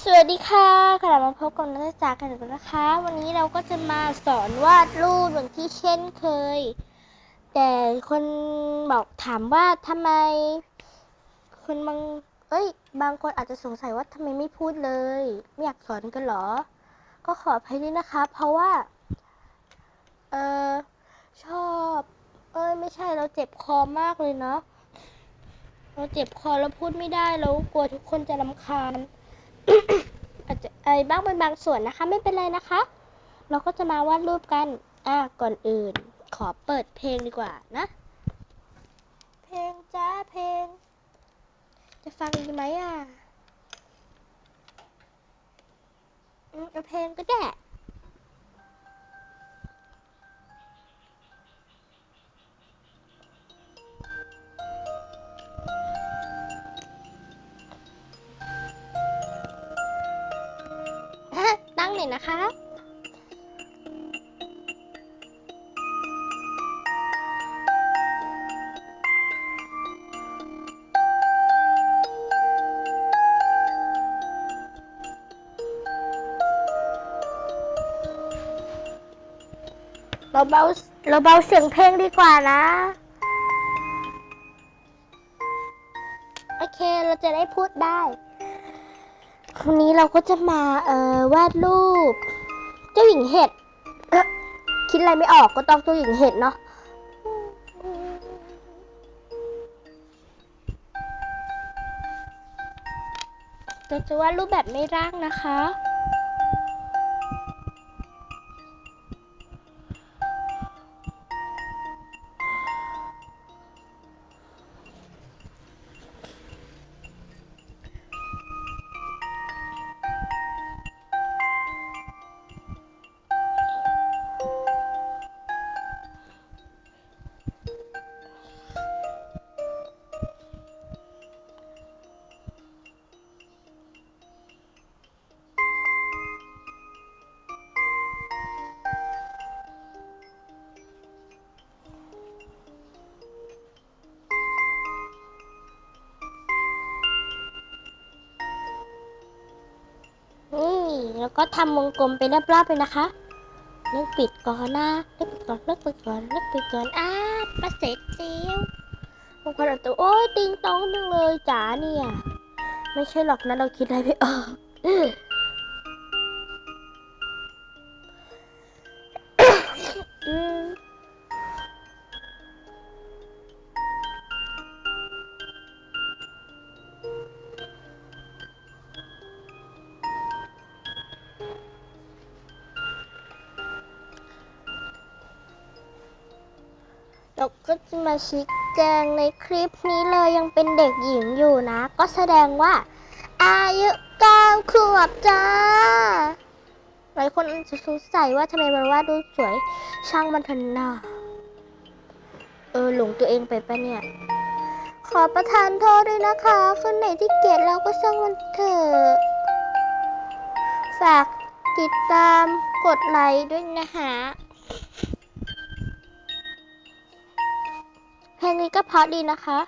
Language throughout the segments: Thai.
สวัสดีค่ะกลับมาพบกับนักศึกษากันอีกแล้วนะคะ วันนี้เราก็จะมาสอนวาดรูปเหมือนที่เช่นเคย แต่คนบอกถามว่าทำไม คนบาง เอ้ย บางคนอาจจะสงสัยว่าทำไมไม่พูดเลย ไม่อยากสอนกันเหรอ ก็ขออภัยด้วยนะคะ เพราะว่า เออชอบ เอ้ย ไม่ใช่เราเจ็บคอมากเลยเนาะ เราเจ็บคอแล้วพูดไม่ได้แล้วกลัวทุกคนจะรำคาญ อาจจะไอ้บ้างเป็นบางส่วนนะคะ ไม่เป็นไรนะคะ เราก็จะมาวาดรูปกันอะก่อนอื่น ขอเปิดเพลงดีกว่านะ เพลงจ้าเพลง จะฟังดีไหมอะอืมเอาเพลงก็ได้ น่อยนะคะเราเบาเราเบาเสียงเพลงดีกว่านะ โอเค เราจะได้พูดได้ วันนี้เราก็จะมาเอ่อวาดรูป เจ้าหญิงเห็ด คิดอะไรไม่ออกก็ต้องเจ้าหญิงเห็ดเนาะเราจะวาดรูปแบบไม่ร่างนะคะ แล้วก็ทำวงกลมไปรอบๆเลยนะคะเลิกปิดก่อนนะเลิกปิดก่อนเลิกปิดก่อนเลิกปิดก่อนอ้าประเสริฐเจียวบางคนอาจจะโอ้ยติงตองจังเลยจ๋าเนี่ย ไม่ใช่หรอกนะเราคิดอะไรไม่ออก เราก็จะมาชี้แจงในคลิปนี้เลยยังเป็นเด็กหญิงอยู่นะ ก็แสดงว่า อายุเก้าขวบจ้า หลายคนอาจจะสงสัยว่าทำไมมันว่าดูสวยช่างมันเถอะนาเออหลงตัวเองไปปะเนี่ย ขอประทานโทษด้วยนะคะ คนไหนที่เกลียดเราก็ช่างมันเถอะฝากติดตามกดไลค์ด้วยนะคะ แค่นี้ก็เพราะดีนะคะ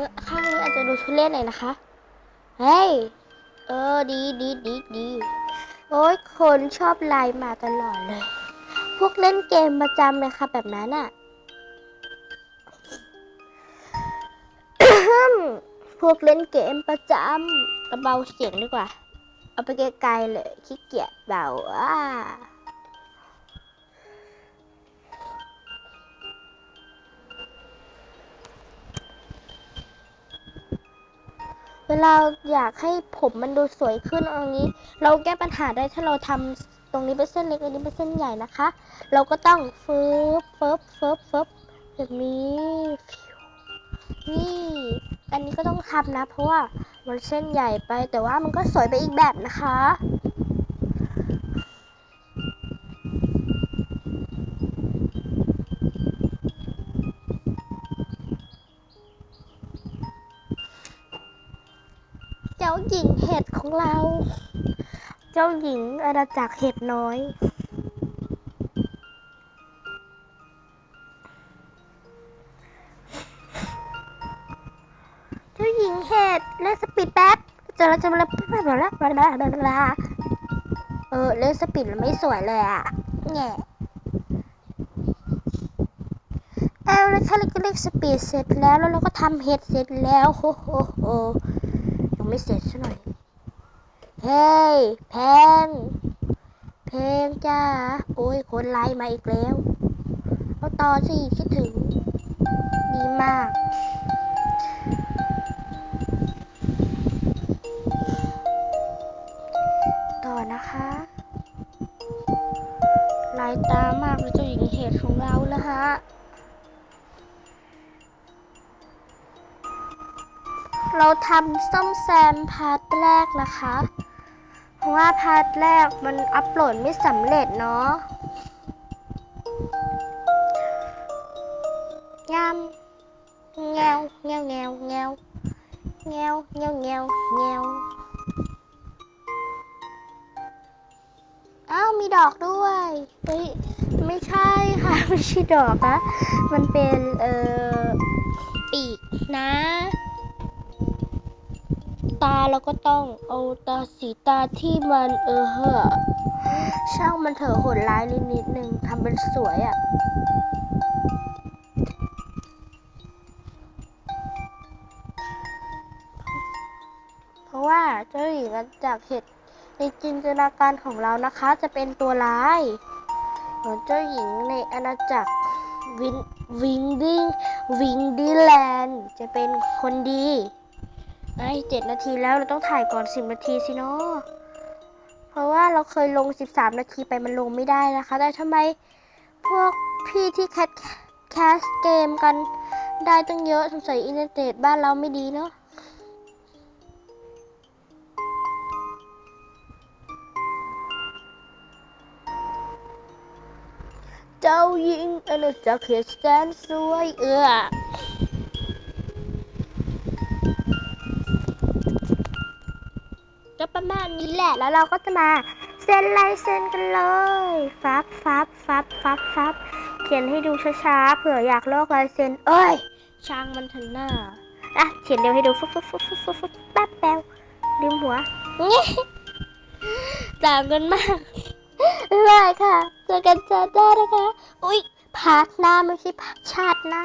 ออข้างนี้อาจจะดูทุเรศหน่อยนะคะ เฮ้ย เออ ดีดีดีดีโอ้ยคนชอบไลน์มาตลอดเลย พวกเล่นเกมประจำเลยค่ะแบบนั้นอะพวกเล่นเกมประจำเบาเสียงดีกว่า เอาไปไกลๆเลยขี้เกียจเบาอะ เวลาอยากให้ผมมันดูสวยขึ้นตรงนี้ เราแก้ปัญหาได้ถ้าเราทำตรงนี้เป็นเส้นเล็กอันนี้เป็นเส้นใหญ่นะคะ เราก็ต้องฟืบฟืบฟืบฟืบแบบนี้นี่อันนี้ก็ต้องทำนะ เพราะว่ามันเส้นใหญ่ไปแต่ว่ามันก็สวยไปอีกแบบนะคะ ของเรา เจ้าหญิงอาณาจักรเห็ดน้อยเจ้าหญิงเห็ดเล่นสปีดแป๊บเจอแล้วเจอแล้วแบบแล้วแบบแล้วแบแล้วเออเล่นสปีดมันไม่สวยเลยอะแง่เอาแล้วถ้าเราก็เล่นสปีดเสร็จแล้วแล้วเราก็ทำเห็ดเสร็จแล้วโอ้โหโหยังไม่เสร็จซะหน่อย เฮ้ยเพลงเพลงจ้า โอ้ย คนไลน์มาอีกแล้วเอาต่อสิ คิดถึง ดีมาก ต่อนะคะ ลายตามากเลยเจ้าหญิงเหตุของเรานะฮะเราทำซ่อมแซมพาร์ทแรกนะคะ เพราะว่าพาร์ทแรกมันอัปโหลดไม่สำเร็จเนาะงามแงวแงวแงวแงวแงวแงวแงวแงวอ้าวมีดอกด้วยเฮ้ยไม่ใช่ค่ะ ไม่ใช่ดอกนะมันเป็นเอ่อปีกนะ ตาเราก็ต้องเอาตาสีตาที่มันเออเหอะช่างมันเถอะโหดร้ายนิดนิดนึงทำเป็นสวยอะ่ะเพราะว่าเจ้าหญิงจากเหตุในจินตนาการของเรานะคะ จะเป็นตัวร้ายส่วนเจ้าหญิงในอาณาจักรวินวิงดิ้งวิงดีแลนด์จะเป็นคนดี ไอ้เจ็ดนาทีแล้วเราต้องถ่ายก่อนสิบนาทีสิเนาะเพราะว่าเราเคยลงสิบสามนาทีไปมันลงไม่ได้นะคะ แต่ทำไมพวกพี่ที่แคสแคสเกมกันได้ตั้งเยอะสงสัยอินเทอร์เน็ตบ้านเราไม่ดีเนาะเจ้าหญิงอาณาจักรเฮสแตนสวยเอือ นี้แหละ แล้วเราก็จะมาเซ็นลายเซ็นกันเลย ฟับฟับฟับฟับฟับเขียนให้ดูช้าๆ เผื่ออยากลอกลายเซ็น เอ้ย ช่างมันเถอะน้าอะ เขียนเร็วให้ดูฟุบฟุบฟุบฟุบฟุบฟุบแป๊บแป๊บลืมหัวนี่ต่างกันมากเลยค่ะเจอกันจ้าได้นะคะ อุ๊ย พาร์ทหน้าไม่ใช่ชาติหน้า